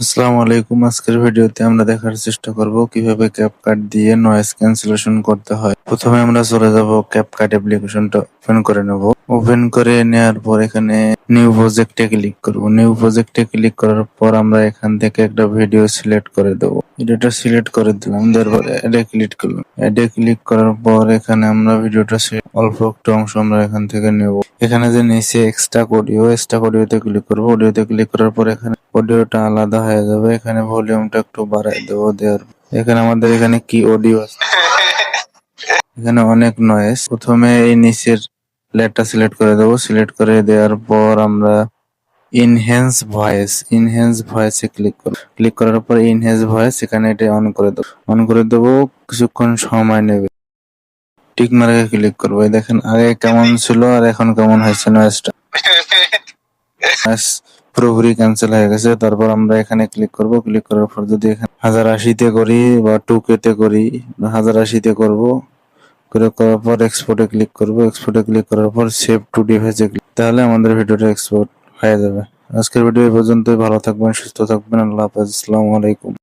আসসালামু আলাইকুম। আজকের ভিডিওতে আমরা দেখার চেষ্টা করব কীভাবে ক্যাপকাট দিয়ে নয়েজ ক্যান্সেলেশন করতে হয়। প্রথমে আমরা চলে যাব ক্যাপকাট অ্যাপ্লিকেশনটা ওপেন করে নেব। ওপেন করে নেওয়ার পর এখানে নিউ প্রজেক্টে ক্লিক করব। নিউ প্রজেক্টে ক্লিক করার পর আমরা এখান থেকে একটা ভিডিও সিলেক্ট করে দেব। ভিডিওটা সিলেক্ট করে দিলাম তারপর এডে ক্লিক করলাম। এডে ক্লিক করার পর এখানে আমরা ভিডিওটা অল্প একটু অংশ আমরা এখান থেকে নেব। এখানে যে নিচে এক্সট্রা অডিও এক্সট্রা অডিওতে ক্লিক করব। অডিওতে ক্লিক করার পর এখানে অডিওটা আলাদা হয়ে যাবে এখানে ভলিউমটা একটু বাড়াই দেবো দেওয়ার এখানে আমাদের এখানে কি অডিও আছে? এখানে অনেক নয়েস প্রথমে এই নিচের লেয়ারটা সিলেক্ট করে দেবো। সিলেক্ট করে দেওয়ার পর আমরা ইনহেন্স ভয়েস ইনহেন্স ভয়েসে ক্লিক করব। ক্লিক করার পর ইনহেন্স ভয়েস এখানে এটা অন করে দেবো। অন করে দেবো কিছুক্ষণ সময় নেবে। টিক মার্কে ক্লিক করব। দেখেন আগে কেমন ছিল আর এখন কেমন হয়েছে ব্যাস, পুরোপুরি ক্যান্সেল হয়ে গেছে। তারপর আমরা এখানে ক্লিক করব। ক্লিক করার পর যদি হাজার আশিতে করি বা টু তে করি, হাজার আশিতে করব। করে করার পর এক্সপোর্টে ক্লিক করব। এক্সপোর্টে ক্লিক করার পর সেভ টু ডিভাইসে ক্লিক তাহলে আমাদের ভিডিওটা এক্সপোর্ট হয়ে যাবে। আজকের ভিডিও এই পর্যন্তই। ভালো থাকবেন, সুস্থ থাকবেন। আল্লাহ হাফেজ। আসসালামু আলাইকুম।